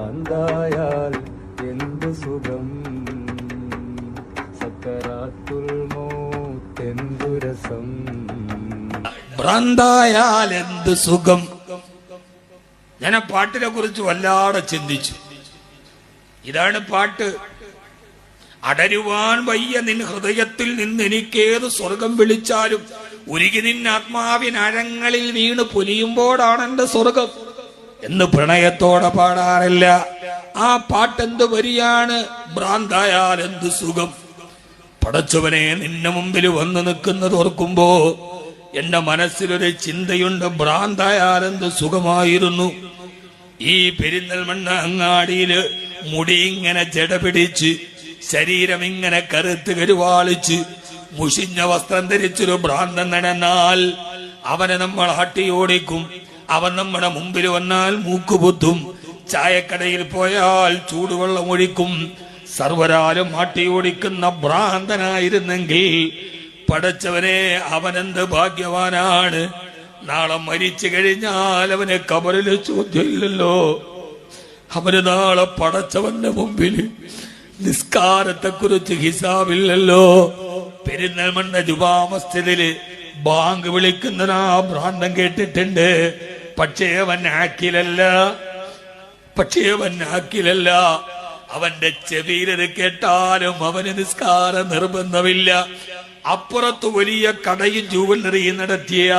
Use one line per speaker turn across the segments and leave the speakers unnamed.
ഭ്രാന്തായാൽ എന്തു സുഖം? സക്കറാത്തുൽ മൗത്തെന്തു
ഭ്രാന്തായാൽ എന്ത് സുഖം? ഞാൻ ആ പാട്ടിനെ കുറിച്ച് വല്ലാതെ ചിന്തിച്ചു. ഇതാണ് പാട്ട്. അടരുവാൻ വയ്യ നിൻ ഹൃദയത്തിൽ നിന്ന് എനിക്കേത് സ്വർഗം വിളിച്ചാലും ഉരുകി നിൻ ആത്മാവിനഴങ്ങളിൽ വീണ് പൊലിയുമ്പോഴാണ് എന്റെ സ്വർഗം. എന്ന് പ്രണയത്തോടെ പാടാറില്ല. ആ പാട്ടെന്ത് വരിയാണ്? ഭ്രാന്തായാൽ എന്ത് സുഖം? പടച്ചവനെ നിന്റെ മുമ്പിൽ വന്നു നിൽക്കുന്നത് ഓർക്കുമ്പോ എന്റെ മനസ്സിലൊരു ചിന്തയുണ്ട്. ഭ്രാന്തായാൽ എന്ത് സുഖമായിരുന്നു? ഈ പെരിന്തൽമണ്ണ അങ്ങാടിയിൽ മുടി ഇങ്ങനെ ജട പിടിച്ച് ശരീരം ഇങ്ങനെ കറുത്ത് കരുവാളിച്ച് മുഷിഞ്ഞ വസ്ത്രം ധരിച്ചൊരു ഭ്രാന്തൻ നടന്നാൽ അവനെ നമ്മൾ ഹട്ടിയോടിക്കും. അവൻ നമ്മുടെ മുമ്പിൽ വന്നാൽ മൂക്കുപൊത്തും ചായക്കടയിൽ പോയാൽ ചൂടുവെള്ളം ഒഴിക്കും. സർവരാലും ആട്ടിയോടിക്കുന്ന ഭ്രാന്തനായിരുന്നെങ്കിൽ പടച്ചവനെ അവനെന്ത് ഭാഗ്യവാനാണ്? നാളെ മരിച്ചു കഴിഞ്ഞാൽ അവനെ കബറിൽ ചോദ്യമില്ലല്ലോ അവന് നാളെ പടച്ചവന്റെ മുമ്പിൽ നിസ്കാരത്തെ കുറിച്ച് ഹിസാബില്ലല്ലോ പെരുന്നൽമണ്ണ ജുബാമസ്ഥിതിൽ ബാങ്ക് വിളിക്കുന്നതിനാ ഭ്രാന്തം കേട്ടിട്ടുണ്ട്. പക്ഷേ അവൻ ആക്കിലല്ല. പക്ഷേ അവൻ ആക്കിലല്ല. അവന്റെ ചെവിയിലത് കേട്ടാലും അവന് നിസ്കാരം നിർബന്ധമില്ല. അപ്പുറത്ത് വലിയ കടയും ജൂവലറിയും നടത്തിയ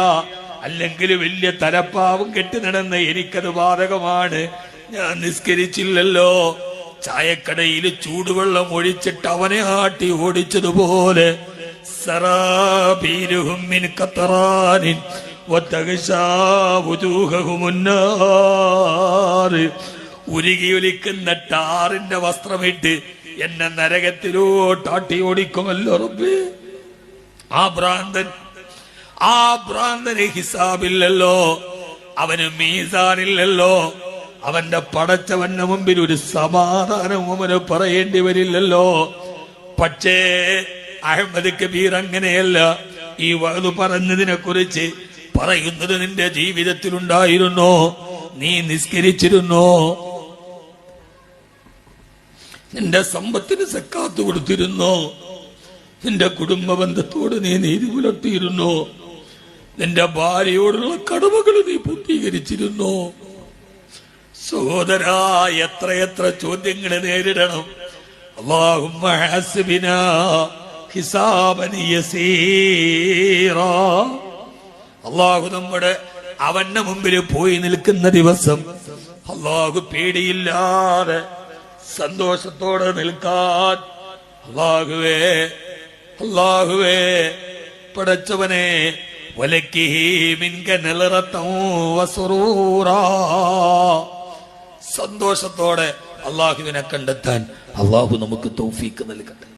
അല്ലെങ്കിൽ വലിയ തലപ്പാവും കെട്ടി നടന്ന എനിക്കത് ബാധകമാണ് ഞാൻ നിസ്കരിച്ചില്ലല്ലോ. ചായക്കടയിൽ ചൂടുവെള്ളം ഒഴിച്ചിട്ട് അവനെ ആട്ടി ഓടിച്ചതുപോലെ. സറാബീരുഹും മിൻ ഖത്തറാനിൻ വതഗ്ശാ വുജൂഹഹും النار. ഉരുകി ഒലിക്കുന്ന ടാറിന്റെ വസ്ത്രമിട്ട് എന്നെ നരകത്തിലോട്ട് ആട്ടി ഓടിക്കുമല്ലോ റബ്ബേ ആ ഭ്രാന്തൻ ആ ഭ്രാന്തന് ഹിസാബില്ലല്ലോ അവന് മീസാനില്ലല്ലോ അവന്റെ പടച്ചവന്റെ മുമ്പിൽ ഒരു സമാധാനം അവന് പറയേണ്ടി വരില്ലല്ലോ പക്ഷേ അഹമ്മദ് കബീർ അങ്ങനെയല്ല ഈ വയത് പറഞ്ഞതിനെ കുറിച്ച് പറയുന്നത് നിന്റെ ജീവിതത്തിൽ ജീവിതത്തിലുണ്ടായിരുന്നോ? നീ നിസ്കരിച്ചിരുന്നു? നിന്റെ സമ്പത്തിന് സക്കാത്ത് കൊടുത്തിരുന്നു? നിന്റെ കുടുംബ ബന്ധത്തോട് നീ നീതി പുലർത്തിയിരുന്നു? നിന്റെ ഭാര്യയോടുള്ള കടമകൾ നീ പൂർത്തീകരിച്ചിരുന്നോ? സഹോദരാ എത്രയെത്ര ചോദ്യങ്ങൾ നേരിടണം. യസീറാ. അള്ളാഹു നമ്മുടെ അവന്റെ മുമ്പിൽ പോയി നിൽക്കുന്ന ദിവസം അള്ളാഹു പേടിയില്ലാതെ സന്തോഷത്തോടെ നിൽക്കാൻ അള്ളാഹുവേ അള്ളാഹുവേ പടച്ചവനെ സന്തോഷത്തോടെ അള്ളാഹുവിനെ കണ്ടെത്താൻ അള്ളാഹു നമുക്ക് തൗഫീക്ക് നൽകട്ടെ.